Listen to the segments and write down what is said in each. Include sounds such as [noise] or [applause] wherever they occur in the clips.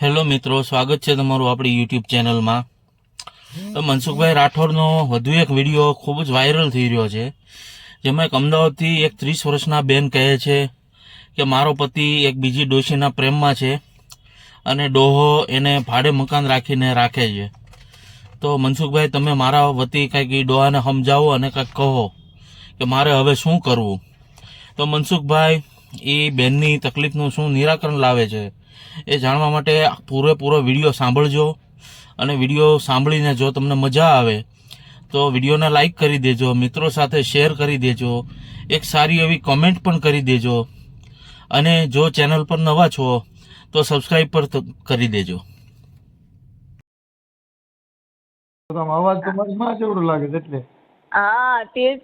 Hello મિત્રો, સ્વાગત છે તમારું આપણી યુટ્યુબ ચેનલમાં. તો મનસુખભાઈ રાઠોડનો વધુ એક વીડિયો ખૂબ જ વાયરલ થઈ રહ્યો છે, જેમાં એક અમદાવાદથી એક ત્રીસ વર્ષના બેન કહે છે કે મારો પતિ એક બીજી ડોશીના પ્રેમમાં છે અને ડોહો એને ભાડે મકાન રાખીને રાખે છે. તો મનસુખભાઈ, તમે મારા વતી કંઈક ડોહાને સમજાવો અને કંઈક કહો કે મારે હવે શું કરવું? તો મનસુખભાઈ એ બેનની તકલીફનું શું નિરાકરણ લાવે છે? એ જાણવા માટે પૂરેપૂરો વીડિયો સાંભળજો. અને વીડિયો સાંભળીને જો તમને મજા આવે તો વિડીયોને લાઈક કરી દેજો મિત્રો સાથે શેર કરી દેજો એક સારી એવી કોમેન્ટ પણ કરી દેજો. અને જો ચેનલ પર નવા છો તો સબસ્ક્રાઈબ પર ત- કરી દેજો. અવાજ તમારી માં જેવડો લાગે છે એટલે. હા ત્રીસ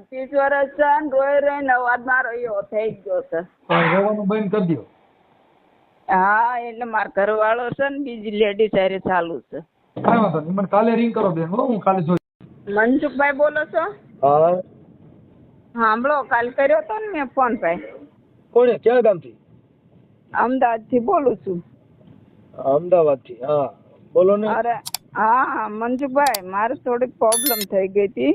ત્રીસ વર્ષ છે ને રોઈ અવાજ મારો એવો થઈ ગયો છે. પણ રહેવાનું બંધ કરી દો હા એટલે મારો ઘરવાળો છે ને બીજી લેડી સારી ચાલુ છે. કાંઈ વાંધો નહીં મને કાલે રિંગ કરો બેન હો હું કાલે જોઈ મનસુખભાઈ બોલો છો? હા. સાંભળો કાલ કર્યો તો ને મેં ફોન ભાઈ. કોણે? ક્યાં ગામથી? અમદાવાદથી બોલું છું. અમદાવાદથી હા. બોલો ને. અરે હા મનસુખભાઈ મારે થોડીક પ્રોબ્લેમ થઈ ગઈ હતી.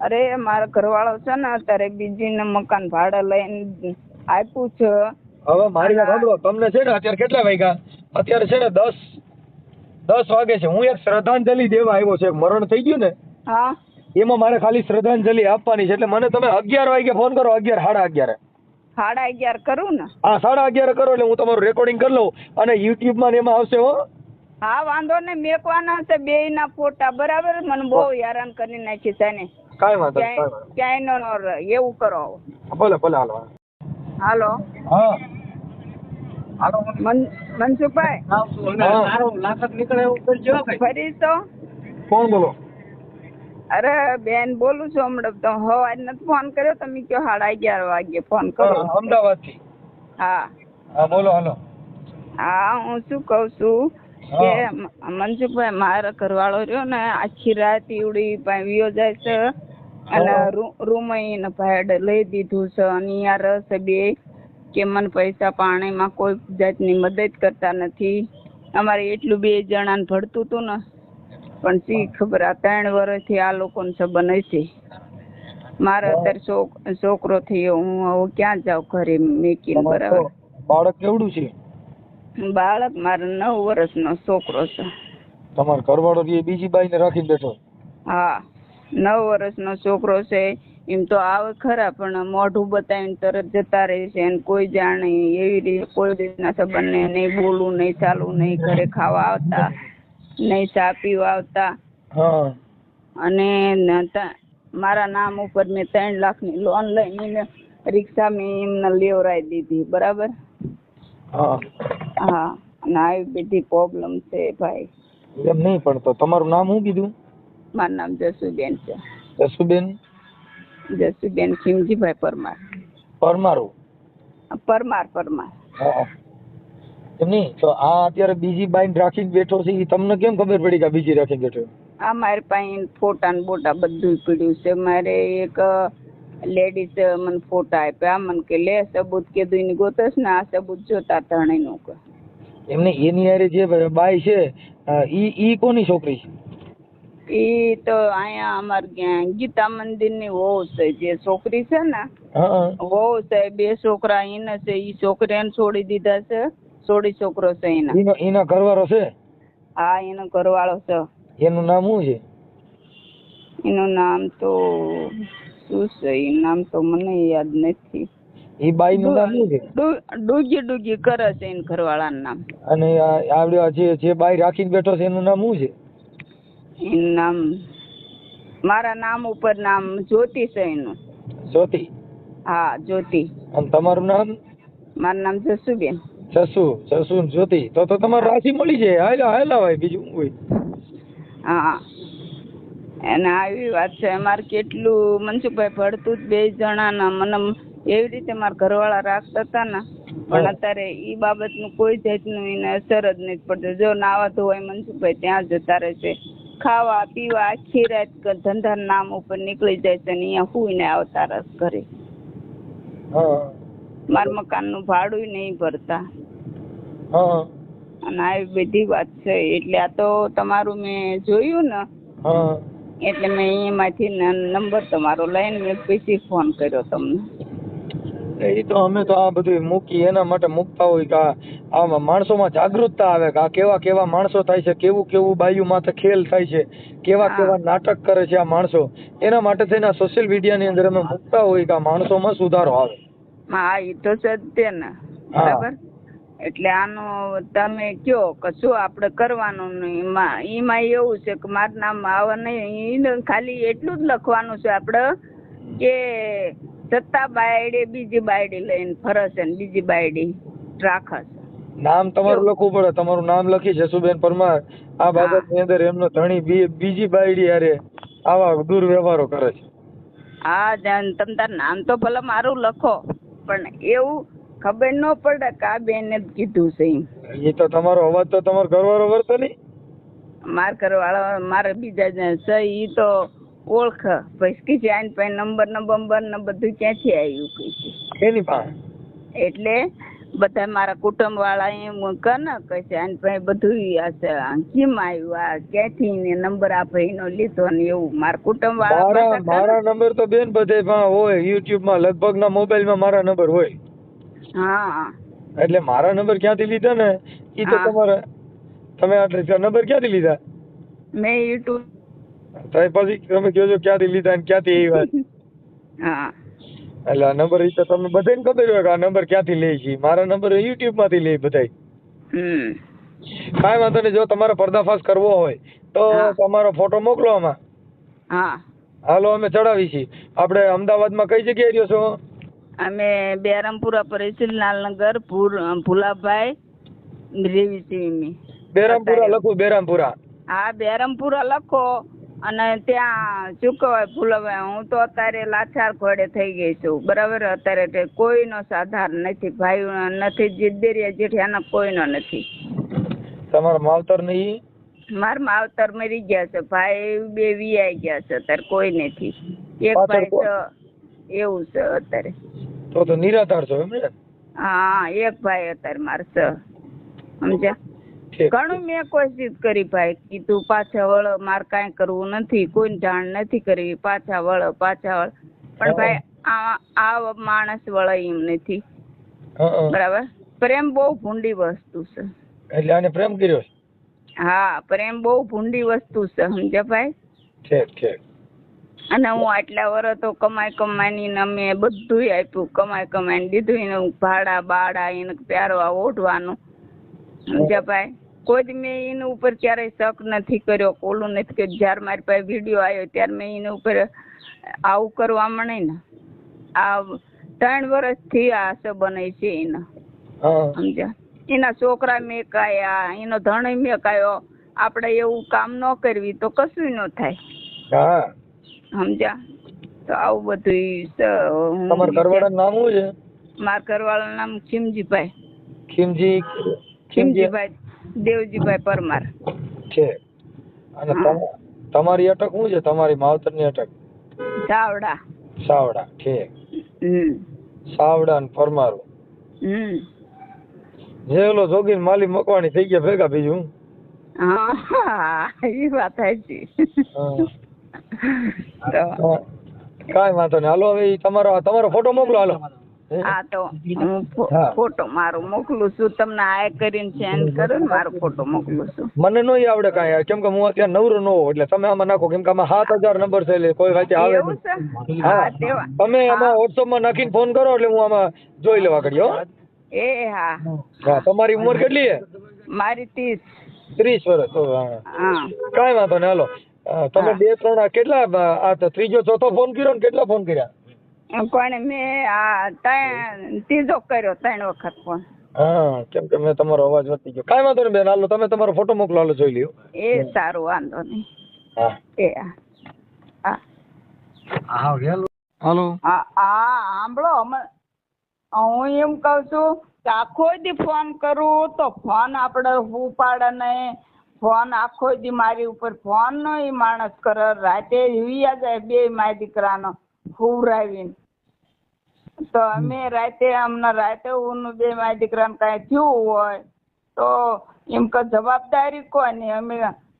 અરે મારા ઘરવાળો છે ને અત્યારે બીજીને મકાન ભાડે લઈને આપ્યું છે. હવે મારી વાત સાંભળો. તમને છે ને અત્યારે કેટલા વાગ્યા? અત્યારે છે ને દસ દસ વાગે છે. હું એક શ્રદ્ધાંજલિ દેવા આવ્યો છે. મરણ થઈ ગયું ને હા. એમાં મારે ખાલી શ્રદ્ધાંજલિ આપવાની છે. એટલે મને તમે અગિયાર વાગે ફોન કરો. અગિયાર સાડા અગિયારે. સાડા અગિયાર કરું ને? હા સાડા અગિયાર કરો એટલે હું તમારું રેકોર્ડિંગ કરી લઉં. અને યુટ્યુબમાં ને એમાં આવશે હો. હા વાંધો ને મેકવાના છે બે ના ફોટા. બરાબર? મને બહુ હેરાન કરી નાખી છે ને કાંઈ વાંધો ક્યાંય નો એવું કરો. ભલે ભલે હાલો. હાલો. હા. મનસુખભાઈ? હા. ફરી તો? કોણ બોલો? અરે બેન બોલું છું હમણાં તો. હવાજ નથી ફોન કર્યો. તમે કયો સાડા અગિયાર વાગે ફોન કરો. અમદાવાદથી હા. હા બોલો હાલો. હા હું શું કહું છું કે મનસુખભાઈ મારો ઘરવાળો રહ્યો ને આખી રાત ઈવડી વિયો જાય છે. અને. રૂમ એને ભાડે લઈ દીધું છે. અને યાર રસ બે કે મને પૈસા પાણીમાં કોઈ જાતની મદદ કરતા નથી. અમારે એટલું બે જણાને ભળતું હતું ને પણ શી ખબર આ ત્રણ વર્ષથી આ લોકોને સંબંધ હશે મારે અત્યારે છોક છોકરો થયો હું હવે ક્યાં જાઉં ઘરે મેકીને બરાબર. બાળક કેવડું છે? બાળક મારે નવ વર્ષનો છોકરો છે. તમારો ઘરવાળો બીજી બાઈને રાખીને બેઠો? હા નવ વર્ષનો છોકરો છે. એમ તો આવે ખરા પણ મોઢું બતાવીને તરત જતા રહે છે અને કોઈ જાણે એવી રીતે કોઈ રીતના સંબંધને નહીં બોલવું નહીં ચાલવું નહીં ઘરે ખાવા આવતા નહીં ચા પીવા આવતા. અને મારા નામ ઉપર મેં ત્રણ લાખની લોન લઈને રિક્ષા મેં એમને લેવરાઈ દીધી બરાબર? હા. અને આવી બધી પ્રોબ્લેમ છે ભાઈ. એમ નહીં પણ તો તમારું નામ શું કીધું? મારું નામ જસુબેન છે. જસુબેન? જસુબેન ખીમજીભાઈ પરમાર. પરમારું? પરમાર પરમાર. એમ નહીં? તો આ અત્યારે બીજી બાઈન રાખીને બેઠો છે એ તમને કેમ ખબર પડી કે બીજી રાખીને બેઠો આ મારે પાસે ફોટા ને બોટા બધું પડ્યું છે. મારે એક લેડીઝ મને ફોટા આપ્યા. મને કે લે સબૂત કીધું એની ગોતસ ને આ સબૂત જોતા ત્રણેયનું એમને એની હારે જે બાઈ છે ઈ ઈ કોની છોકરી છે? ઈ તો અહીંયા અમારે ત્યાં ગીતા મંદિરની વહુ છે જે છોકરી છે ને વહુ છે બે છોકરા એને છે ઈ છોકરીને છોડી દીધા છે છોડી છોકરો છે એના એનો એના ઘરવાળો છે? હા એનો ઘરવાળો છે. એનું નામ શું છે? એનું નામ તો શું છે એ નામ તો મને યાદ નથી. એ બાઈ નું નામ શું છે? ડૂગી ડૂગી કરે છે એના ઘરવાળાનું નામ. અને આવડે જે જે બાઈ રાખીને બેઠો છે એનું નામ શું છે? એનું નામ મારા નામ ઉપર નામ જ્યોતિ છે એનું જ્યોતિ? હા જ્યોતિ. અને તમારું નામ? મારું નામ જસુબેન. જસુ જસુ જ્યોતિ. તો તો તમારે રાશિ મળી જાય. હાલા હાલા ભાઈ બીજું હોય? હા. અને આવી વાત છે અમારે કેટલું મનસુખભાઈ ભળતું જ બે જણાના મને એવી રીતે મારા ઘરવાળા રાખતા હતા ને પણ અત્યારે ઈ બાબતનું કોઈ જાતનું એને અસર જ નથી પડતી. જો નાવા ધોવાય મનસુખભાઈ ત્યાં જતા રહે છે ખાવા પીવા આખી રાત ધંધા નામ ઉપર નીકળી જાય છે ને અહીંયા હુઈને આવતા રસ ઘરે. માર મકાનનું ભાડું નહીં ભરતા. અને આવી બધી વાત છે એટલે આ તો તમારું મેં જોયું ને એટલે મેં એમાંથી નંબર તમારો લઈને મેં પછી ફોન કર્યો તમને. એ તો અમે તો આ બધું મૂકી એના માટે મૂકતા હોય કે આમાં માણસોમાં જાગૃતતા આવે કે આ કેવા કેવા માણસો થાય છે કેવું કેવું બાયું માથે ખેલ થાય છે કેવા કેવા નાટક કરે છે આ માણસો. એના માટે થઈને સોશિયલ મીડિયાની અંદર અમે મૂકતા હોય કે માણસોમાં સુધારો આવે. હા એ તો તે ને. બરાબર? એટલે આનો તમે કયો કે શું આપણે કરવાનું એમાં? એમાં એવું છે કે મારું નામ આવે નહીં ખાલી એટલું જ લખવાનું છે આપણે કે સત્તા બાયડી બીજી બાયડી લઈને ફરશે ને બીજી બાયડી રાખશે નામ તમારું લખવું પડે તમારું નામ લખી જસુબેન પરમાર. આ બાબતની અંદર એમનો ધણી બીજી બાયડી હારે આવા દુર્વ્યવહારો કરે છે. હા જાન તમ તાર નામ તો ભલે મારું લખો પણ એવું ખબર ન પડે કે આ બેને જ કીધું છે એ તો તમારો અવાજ તો તમારો ઘરવાળો વર્તો નહીં માર કરવાળા મારે બીજા જે છે ઈ તો ઓળખ. પછી કે આની પાસે નંબર ને બંબર ને બધું ક્યાંથી આવ્યું? કઈ છે એની પાસે? એટલે બધા મારા કુટુંબ વાળા એમ કે ને. કે આની પાસે બધું હશે કેમ આવ્યું? આ ક્યાંથી ને નંબર આ ભાઈનો લીધો ને એવું. મારા કુટુંબ વાળા મારા નંબર તો બેન બધે હોય યુટ્યુબમાં લગભગ ના મોબાઈલમાં મારા નંબર હોય. કે- હા. એટલે મારા નંબર ક્યાંથી લીધા ને? એ તો. તમારે તમે આ નંબર ક્યાંથી લીધા? મેં યુટ્યુબ તો પછી તમે કહો છો ક્યાંથી લીધા ને ક્યાંથી આવ્યા [laughs] હા. એટલે નંબર એ તો તમે બધાને ખબર હોય કે આ નંબર ક્યાંથી લે છે. મારા નંબર યુટ્યુબમાંથી લે બધાય. કાંઈ વાંધો નહીં જો તમારે પર્દાફાશ કરવો હોય તો તમારો ફોટો મોકલો આમાં. હા. હાલો અમે ચડાવી છીએ. આપણે અમદાવાદમાં કઈ જગ્યાએ રહ્યો છો? અમે બેરમપુરા પરિસિલનાલનગર પુર ભુલાભાઈ રેવી બેરામપુરા લખું બેરામપુરા. હા બેરમપુરા લખો. અને ત્યાં શું કહેવાય હું તો અત્યારે લાચાર ઘોડે થઈ ગઈ છું. બરાબર? અત્યારે કોઈનો સાધાર નથી. ભાઈ નથી જીદ્દેરિયા જેઠિયાના કોઈનો નથી. તમારા માવતર નહીં મારા માવતર મરી ગયા છે. ભાઈ બે વીઆઈ ગયા છે. અત્યારે કોઈ નથી. એક ભાઈ છે એવું છે અત્યારે. તો તો નિરાધાર છો એમ ને? હા એક ભાઈ અત્યારે મારે છે. સમજ્યા? ઘણું મેં કોશિશ કરી ભાઈ કીધું પાછા વળ મારે કાંઈ કરવું નથી કોઈ જાણ નથી કરવી પાછા વળ પાછા વળ. પણ હા. ભાઈ આ આ માણસ વળાય એમ નથી. બરાબર? પ્રેમ બહુ ભૂંડી વસ્તુ છે. એટલે આને પ્રેમ કર્યો? હા પ્રેમ બહુ ભૂંડી વસ્તુ છે સમજ્યા ભાઈ? ઠીક ઠીક અને હું આટલા વર્ષ તો કમાઈ કમાઈને અમે બધું આપ્યું કમાઈ કમાઈ દીધું એને ભાડા બાડા એને પહેરવા ઓઢવાનું. સમજ્યા ભાઈ? કોઈ જ મેં એના ઉપર ક્યારેય શક નથી કર્યો ઓલું નથી કર્યું. જ્યારે મારી પાસે વીડિયો આવ્યો ત્યારે મેં એના ઉપર આવું કરવા મને ને. આ ત્રણ વર્ષથી આ સંબંધ છે એના. સમજ્યા? એના છોકરા મેં કાયા એનો ધણી મેં કાયો આપણે એવું કામ ન કરવી તો કશું ન થાય. સમજ્યા? તો આવું બધું ઘરવાળાનું નામ શું છે? મારા ઘરવાળાનું નામ ખીમજીભાઈ. ખીમજી ખીમજી ખીમજીભાઈ. દેવજીભાઈ પરમાર. છે. અને તમ- તમારી અટક શું છે? તમારી માવતરની અટક? સાવડા. સાવડા છે સાવડા ને પરમારું. જે ઓલો જોગીન માલી મકવાણી થઈ ગયા ભેગા બીજું? હા એ વાત સાચી. હા. તો હા. કાંઈ વાંધો નહીં. હાલો હવે તમારો તમારો ફોટો મોકલો હાલો. હા? તો હું ફોટો મારો મોકલું છું. તમને આ કરીને સેન્ડ કરો ને મારો ફોટો મોકલું છું. મને નો આવડે કાંઈ કેમ કે હું અત્યારે નવરો ન હોઉં એટલે તમે આમાં નાખો. કેમ કે આમાં સાત હજાર નંબર છે એટલે કોઈ વાંચે આવે નહીં. હા તમે આમાં વોટ્સઅપમાં નાખીને ફોન કરો એટલે હું આમાં જોઈ લેવા કરી હો. એ હા. હા તમારી ઉંમર કેટલી છે? મારી ત્રીસ. ત્રીસ વર્ષ હા. કાંઈ વાંધો નહીં હાલો. તમે બે ત્રણ કેટલા આ ત્રીજો ચોથો ફોન કર્યો ને કેટલા ફોન કર્યા? કોને મેં આ ત્રણ ત્રીજો કર્યો ત્રણ વખત ફોન હા કેમ કે મેં તમારો અવાજ વધી ગયો. કાંઈ વાંધો નહીં બેન હાલો તમે તમારો ફોટો મોકલો હાલો જોઈ લ્યો. એ સારું વાંધો નહીં. હા. એ હા. હા. હાલો. હા હા સાંભળો અમે હું એમ કહું છું કે આખો દી ફોન કરું તો ફોન આપણે ઉપાડે નહીં. ફોન આખો દી મારી ઉપર ફોન નો એ માણસ કરે. રાતે વિયા જાય બે મારી દીકરાનો. હુવરાવીને. તો અમે રાતે અમને રાતે હું બે માય દીકરાને કાંઈ થયું હોય તો એમ કે જવાબદારી કોની? અમે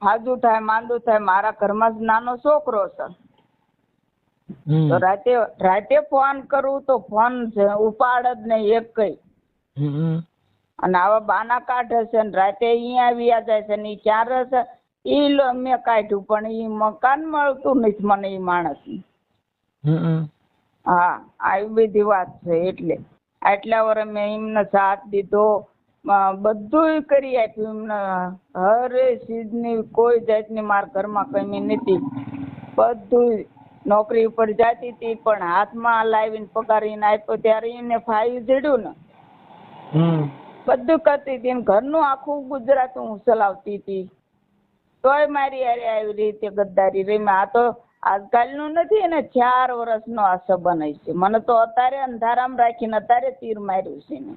હાજુ થાય માંદું થાય મારા ઘરમાં જ નાનો છોકરો છે. તો રાતે રાતે ફોન કરું તો ફોન છે ઉપાડ જ નહીં એક કઈ. અને આવા બાના કાઢે છે ને રાતે અહીંયા આવ્યા જાય છે ને ઈ ક્યાં રહે છે? ઈ મેં કાઢ્યું પણ ઈ મકાન મળતું નથી મને ઈ માણસ હમ. હા આવી બધી વાત છે એટલે. આટલા વર્ષ મેં એમને સાથ દીધો. બધું કરી આપ્યું એમને. હરે ચીજની કોઈ જાતની મારા ઘરમાં કમી નથી. બધું નોકરી ઉપર જાતી હતી પણ હાથમાં લાવીને પગારીને આપ્યો ત્યારે એને ફાવી જડ્યું ને. બધું કરતી હતી ઘરનું આખું ગુજરાત હું ચલાવતી હતી. તોય મારી હારે આવી રીતે ગદ્દારી રહી આ તો આજકાલનું નથી ને ચાર વર્ષનો આ સંબંધ છે. મને તો અત્યારે અંધારામાં રાખીને અત્યારે તીર માર્યું છે ને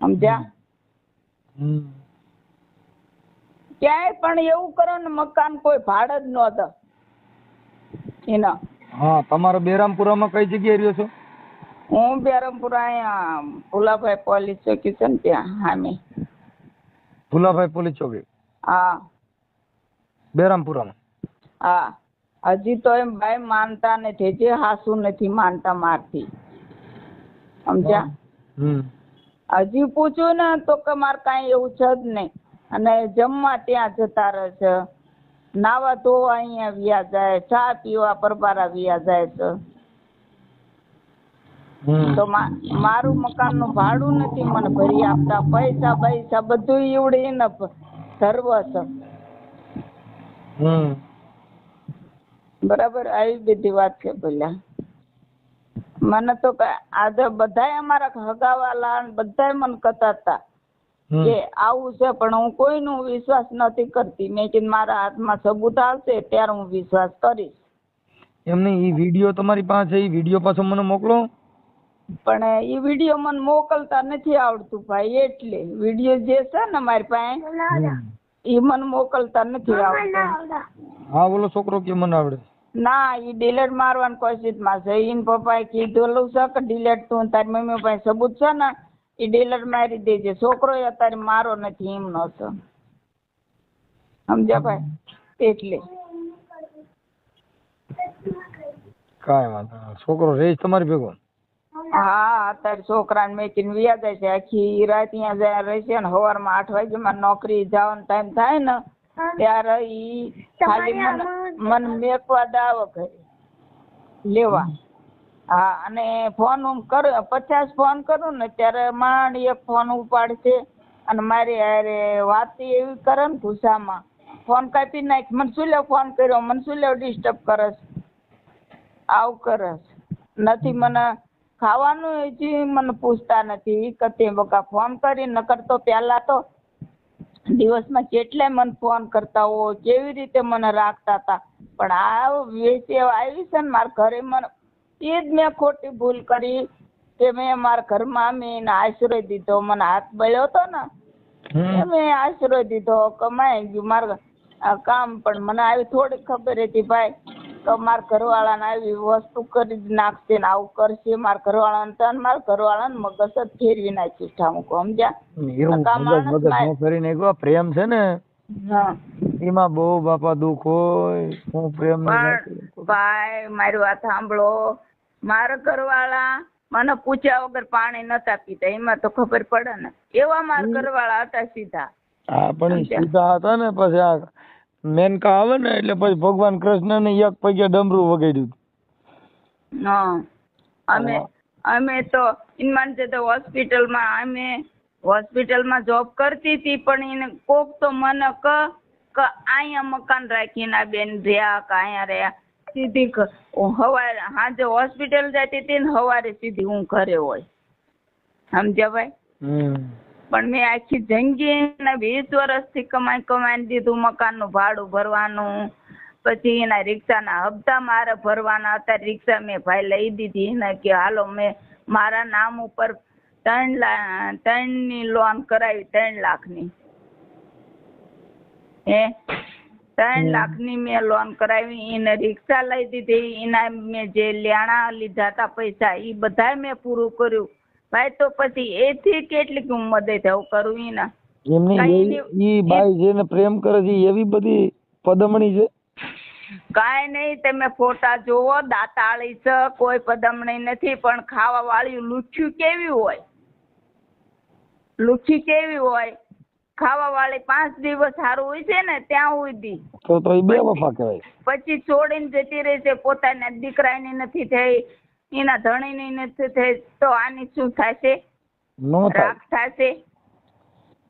સમજ્યા? ક્યાંય પણ એવું કરો ને મકાન કોઈ ભાડ જ નહોતા એના. હા તમારા બેરામપુરામાં કઈ જગ્યાએ રહ્યો છો? હું બેરામપુરા અહીંયા ભુલાભાઈ પોલીસ ચોકી છે ને ત્યાં સામે ભુલાભાઈ પોલીસ ચોકી? હા. બેરામપુરામાં? હા. હજી તો એમ ભાઈ માનતા નથી જે હાસુ નથી માનતા મારથી સમજ્યા? હજી પૂછ્યું ને તો કે મારે કાંઈ એવું છે જ નહીં. અને જમવા ત્યાં જતા રહે છે. નાવા ધોવા અહીંયા વ્યા જાય ચા પીવા પરબારા વ્યા જાય છે. તો મારું મકાનનું ભાડું નથી મને ભરી આપતા. પૈસા પૈસા બધું ઈવડીને સર્વ છે. હમ. બરાબર આવી બધી વાત છે પેલા મને તો આજે બધા અમારા હગાવાલા બધા મને કહેતા હતા કે આવું છે પણ હું કોઈનો વિશ્વાસ નથી કરતી. મેં કીધું મારા હાથમાં સબૂત આવશે ત્યારે હું વિશ્વાસ કરીશ. એમને ઈ વીડિયો તમારી પાસે ઈ વીડિયો પાછો મને મોકલો. પણ એ વીડિયો મને મોકલતા નથી આવડતું ભાઈ એટલે વીડિયો જે છે ને મારી પાસે એ મને મોકલતા નથી આવડતું. હા બોલો છોકરો કે મને આવડે? ના એ ડિલેટ મારવાની કોશિશમાં છે. ઈન પપ્પાએ કીધેલું છે કે ડિલેટ તું? તારી મમ્મી પાસે સબૂત છે ને એ ડિલેટ મારી દેજે છોકરો અત્યારે મારો નથી એમનો છે. સમજ્યા ભાઈ? એટલે. કાંઈ વાંધો નહીં. છોકરો રેજ તમારી ભેગો? હા અત્યારે છોકરાને મેકીને વ્યા જાય છે. આખી રાત ત્યાં જાય રહેશે ને સવારમાં આઠ વાગ્યામાં નોકરી જવાનો ટાઈમ થાય ને ત્યારે ઈ ખાલી મને મને મેકવા દાવો કરે લેવા. હા અને ફોન હું કર પચાસ ફોન કરું ને ત્યારે માંડ એક ફોન ઉપાડશે. અને મારી હારે વાત એવી કરે ને ગુસ્સામાં ફોન કાપી નાખ. મને શું લેવ ફોન કર્યો? મને શું લેવ ડિસ્ટર્બ કરસ આવું કરસ નથી મને ખાવાનું હજી મને પૂછતા નથી. કે તે બકા ફોન કરી નકર તો પહેલા તો દિવસમાં કેટલાય મને ફોન કરતા હો કેવી રીતે મને રાખતા હતા. પણ આ વેચે આવી છે ને મારા ઘરે મને એ જ મેં ખોટી ભૂલ કરી કે મેં મારા ઘરમાં મેં એને આશ્રય દીધો. મને હાથ બળ્યો હતો ને મેં આશરો દીધો કમાઈ ગયું. મારે આ કામ પણ મને આવી થોડી ખબર હતી ભાઈ કે મારા ઘરવાળાને આવી વસ્તુ કરી જ નાખશે ને આવું કરશે. મારા ઘરવાળાને તન મારા ઘરવાળાને મગજ જ ફેરવી નાખ્યું ઠામુક સમજ્યા? ફેરી નાખ્યો. પ્રેમ છે ને એમાં બહુ બાપા દુઃખ હોય હું પ્રેમ ભાઈ મારી વાત સાંભળો. મારા ઘરવાળા મને પૂછ્યા વગર પાણી નતા પીતા. એમાં તો ખબર પડે ને. એવા મારા ઘરવાળા હતા સીધા. હા પણ સીધા હતા ને પછી આ મેનકા આવે ને એટલે પછી ભગવાન કૃષ્ણ ને એક પગે ડમરું વગાડ્યું. હા. અમે અમે તો ઇનમાન છે તો હોસ્પિટલમાં અમે હોસ્પિટલમાં જોબ કરતી હતી પણ એને કોક તો મને ક કે અહીંયા મકાન રાખીને આ બેન રહ્યા કે અહીંયા રહ્યા. સીધી હવારે હું સાંજે હોસ્પિટલ જતી હતી ને સવારે સીધી હું ઘરે હોય. સમજ્યા ભાઈ? પણ મેં આખી જિંદગી વીસ વર્ષથી કમાઈ કમાઈને દીધું મકાનનું ભાડું ભરવાનું પછી એના રિક્ષાના હપ્તા મારે ભરવાના હતા રિક્ષા મેં ભાઈ લઈ દીધી. એને કે હાલો મેં મારા નામ ઉપર ત્રણ લા ત્રણની લોન કરાવી ત્રણ લાખની. હે? ત્રણ લાખની મેં લોન કરાવી એને રિક્ષા લઈ દીધી. એના મેં જે લેણા લીધા હતા પૈસા એ બધા મેં પૂરું કર્યું. ભાઈ તો પછી એથી કેટલીક હું મદદ કરું એના એમની ઈ બાઈ જેને પ્રેમ કરે છે એવી બધી પદમણી છે. કાંઈ નહીં તમે ફોટા જોવો દાતાળી છે કોઈ પદમણી નથી પણ ખાવા વાળી લુચ્છી કેવી હોય? લુચ્છી કેવી હોય? ખાવા વાળી પાંચ દિવસ સારું હોય છે ને ત્યાં સુધી તો તો એ બે વફા કહેવાય પછી છોડીને જતી રહી છે પોતાના દીકરાની નથી થઈ એના ધણીની નથી થઈ તો આની શું થશે? નો થાય. રાખ થશે?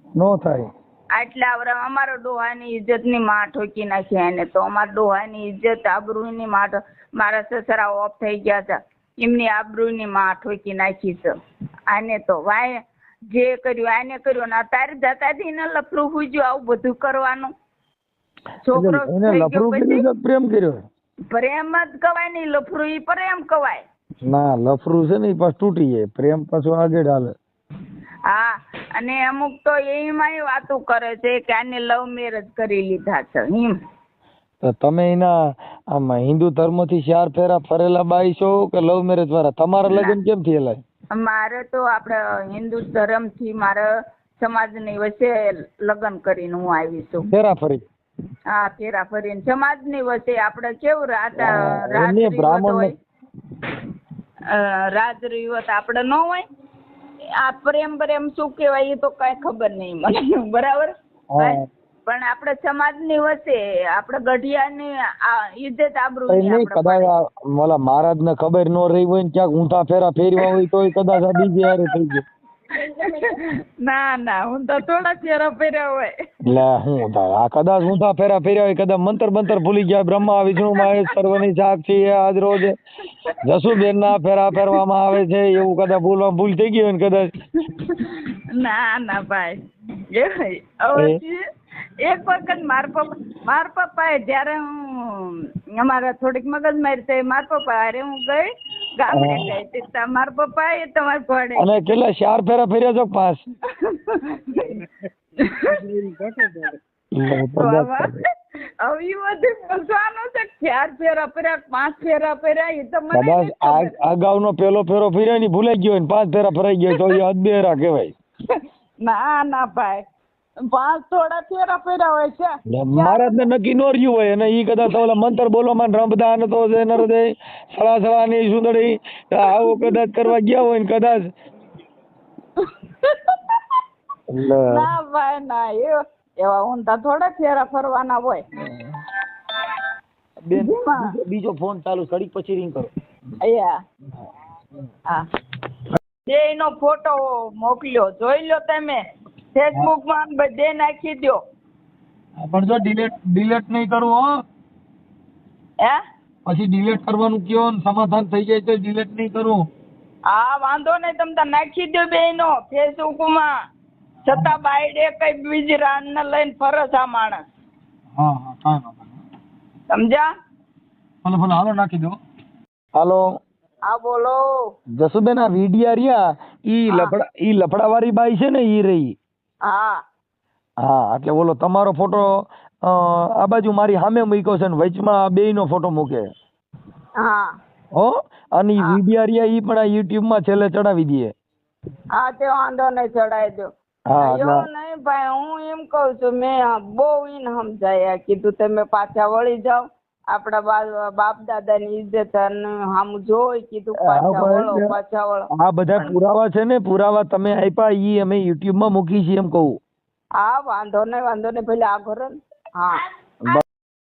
નો થાય. આટલા વરસ અમારો ડોહાની ઇજ્જતની માં ઠોકી નાખી એને તો. અમારા ડોહાની ઇજ્જત આબરૂની માં મારા સસરા ઓફ થઈ ગયા છે. એમની આબરૂની માં ઠોકી નાખી છે. આને તો વાય જે કર્યું આને કર્યું ને અત્યારે જતા ને લફરું પૂજ્યું આવું બધું કરવાનું. છોકરો પ્રેમ કર્યો? પ્રેમ જ કવાય નહીં લફરું ઈ પ્રેમ કવાય. ના લફરું છે ને એ પાછું તૂટી જાય. પ્રેમ પાછો આગળ હાલે. હા અને અમુક તો એમાંય વાતો કરે છે કે આને લવ મેરેજ કરી લીધા છે એમ. તો તમે એના આમ હિન્દુ ધર્મથી ચાર ફેરા ફરેલા બાઈ છો કે લવ મેરેજ વાળા? તમારા લગ્ન કેમ થયેલા? મારે તો આપણે હિન્દુ ધર્મથી મારે સમાજની વચ્ચે લગ્ન કરીને હું આવી છું. ફેરા ફરી? હા ફેરા ફરીને સમાજની વચ્ચે આપણે કેવું રાત હા, રાજ રહ્યું રિવાજ આપણે ન હોય. આ પ્રેમ પ્રેમ શું કહેવાય એ તો કઈ ખબર નહીં મને. બરાબર? પણ આપણે સમાજની વચ્ચે આપણે ગઢિયાની આ ઇજ્જત આબરૂ કદાચ મોલા મહારાજ ને ખબર ન રહી હોય ને ક્યાંક ઊંધા ફેરા ફેરવા હોય તોય કદાચ આ બીજી હારે થઈ ગયું. [laughs] ના ના હું તો થોડા ફેરા ફેર્યા હોય. લે હું થાય આ કદાચ ઊંધા ફેરા ફેર્યા હોય કદાચ મંતર બંતર ભૂલી ગયા બ્રહ્મા વિષ્ણુ મહેશ સર્વની સાક્ષી આજ રોજ જસુબેન ના ફેરા ફેરવામાં આવે છે એવું કદાચ ભૂલવા ભૂલ થઈ ગઈ હોય ને કદાચ. ના ના ભાઈ. એક વખત માર પપ્પા માર પપ્પાએ જ્યારે હું અમારા થોડીક મગજમારી થઈ માર પપ્પા અરે હું ગઈ ગામડે ગઈ એ માર પપ્પાએ તમારે ઘોડે અને કેટલા ચાર ફેરા ફેર્યા છો કે [laughs] અગાઉનો પેલો ફેરો ફેર્યો ને ભૂલાઈ ગયો પાંચ ફેરા ફરાઈ ગયો તો એ અદબેરા ના ના ભાઈ પાંચ થોડા ફેરા ફેરા હોય છે મહારાજ ને નક્કી નો રહ્યું હોય અને ઈ કદાચ ઓલા મંતર બોલવામાં રમતા ને તો એના નરદે સળા સળા ની સુંદડી આવું કદાચ કરવા ગયા હોય ને કદાચ એટલે ના ભાઈ ના એ એવા ઊંધા થોડા ફેરા ફરવાના હોય. બેન બીજો- બીજો ફોન ચાલુ ઘડીક પછી રિંગ કરો. અહીંયા હા. બેયનો ફોટો મોકલ્યો જોઈ લો તમે. ફેસબુકમાં બધે નાખી દો પણ જો ડિલેટ ડિલીટ નહીં કરવું હો. હે? પછી ડિલેટ કરવાનું કયો ને સમાધાન થઈ જાય તો ડિલીટ નહીં કરવું હા વાંધો નહીં તમે નાખી દો બેયનો ફેસબુકમાં છતાં બાયડે કઈ બીજી રાન ને લઈને ફરસ આ માણસ. હા હા કાંઈ વાંધો નહીં. સમજ્યા? ભલે ભલે હાલો નાખી દો. હાલો. હા બોલો. જસુબેન આ વિડિયા રહ્યા. ઈ લફડા ઈ લફડાવાળી બાઈ છે ને ઈ રહી. હા. હા એટલે બોલો તમારો ફોટો આ બાજુ મારી સામે મૂક્યો છે ને વચમાં બેયનો ફોટો મૂકે. હા. હો? અને ઈ. વિડિયા રહ્યા ઈ પણ આ યુટ્યુબમાં છેલ્લે ચડાવી દઈએ હા તે વાંધો નહીં ચડાવી દો. નહીં ભાઈ હું એમ કહું છું મેં બહુ ઈન સમજાયા. કીધું તમે પાછા વળી જાઓ આપડા બાપ દાદા ની ઇજ્જત અને જોઈ. કીધું પાછા વળો પાછા વળો. આ બધા પુરાવા છે ને પુરાવા તમે આપ્યા ઈ અમે યુટ્યુબમાં મૂકી છીએ એમ કહું. હા વાંધો નહીં વાંધો નહીં પેલા આ ઘર હા.